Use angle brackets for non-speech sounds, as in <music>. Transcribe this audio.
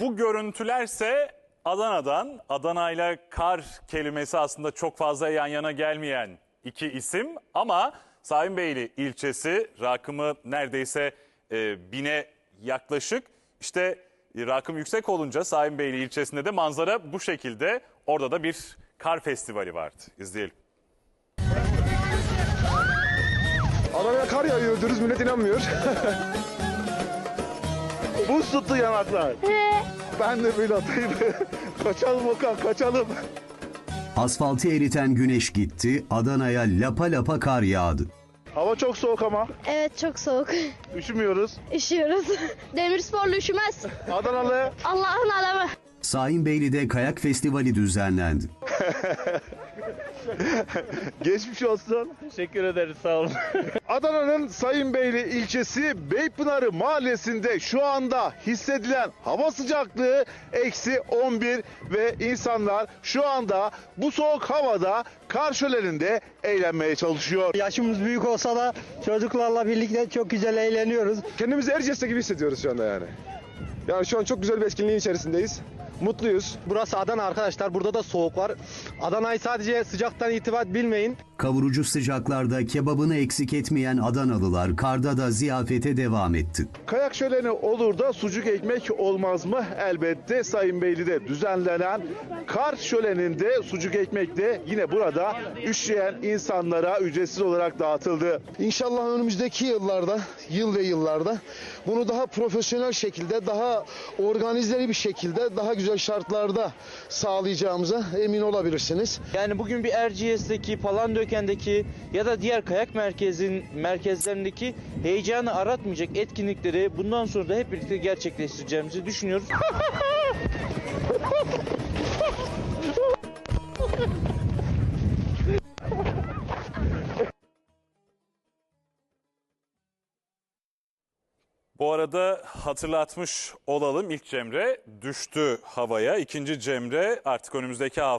Bu görüntülerse Adana'dan. Adana ile kar kelimesi aslında çok fazla yan yana gelmeyen iki isim ama Sayınbeyli ilçesi rakımı neredeyse e, bine yaklaşık. İşte e, rakım yüksek olunca Sayınbeyli ilçesinde de manzara bu şekilde. Orada da bir kar festivali vardı. İzleyelim. Adana'ya kar yağıyor diyoruz millet inanmıyor. <laughs> Buz tuttu yanaklar. ben de böyle atayım. <laughs> kaçalım Okan kaçalım. Asfaltı eriten güneş gitti, Adana'ya lapa lapa kar yağdı. Hava çok soğuk ama Evet çok soğuk. üşümüyoruz. Üşüyoruz. <laughs> Demirsporlu üşümez. Adanalı Allah'ın adamı. Sayınbeyli'de kayak festivali düzenlendi. <laughs> geçmiş olsun. Teşekkür ederiz sağ olun. <laughs> Adana'nın Sayınbeyli ilçesi Beypınarı mahallesinde şu anda hissedilen hava sıcaklığı eksi 11 ve insanlar şu anda bu soğuk havada kar şöleninde eğlenmeye çalışıyor. Yaşımız büyük olsa da çocuklarla birlikte çok güzel eğleniyoruz. Kendimizi Erciyes'te gibi hissediyoruz şu anda yani. Yani şu an çok güzel bir etkinliğin içerisindeyiz. Mutluyuz. Burası Adana arkadaşlar. Burada da soğuk var. Adana'yı sadece sıcaktan itibat bilmeyin. Kavurucu sıcaklarda kebabını eksik etmeyen Adanalılar karda da ziyafete devam etti. Kayak şöleni olur da sucuk ekmek olmaz mı? Elbette Sayın Beyli'de düzenlenen kar şöleninde sucuk ekmek de yine burada üşüyen insanlara ücretsiz olarak dağıtıldı. İnşallah önümüzdeki yıllarda, yıl ve yıllarda bunu daha profesyonel şekilde, daha organizeli bir şekilde, daha güzel şartlarda sağlayacağımıza emin olabilirsiniz. Yani bugün bir Erciyes'teki, Palandöken'deki ya da diğer kayak merkezin merkezlerindeki heyecanı aratmayacak etkinlikleri bundan sonra da hep birlikte gerçekleştireceğimizi düşünüyoruz. <laughs> Bu arada hatırlatmış olalım ilk Cemre düştü havaya. İkinci Cemre artık önümüzdeki hafta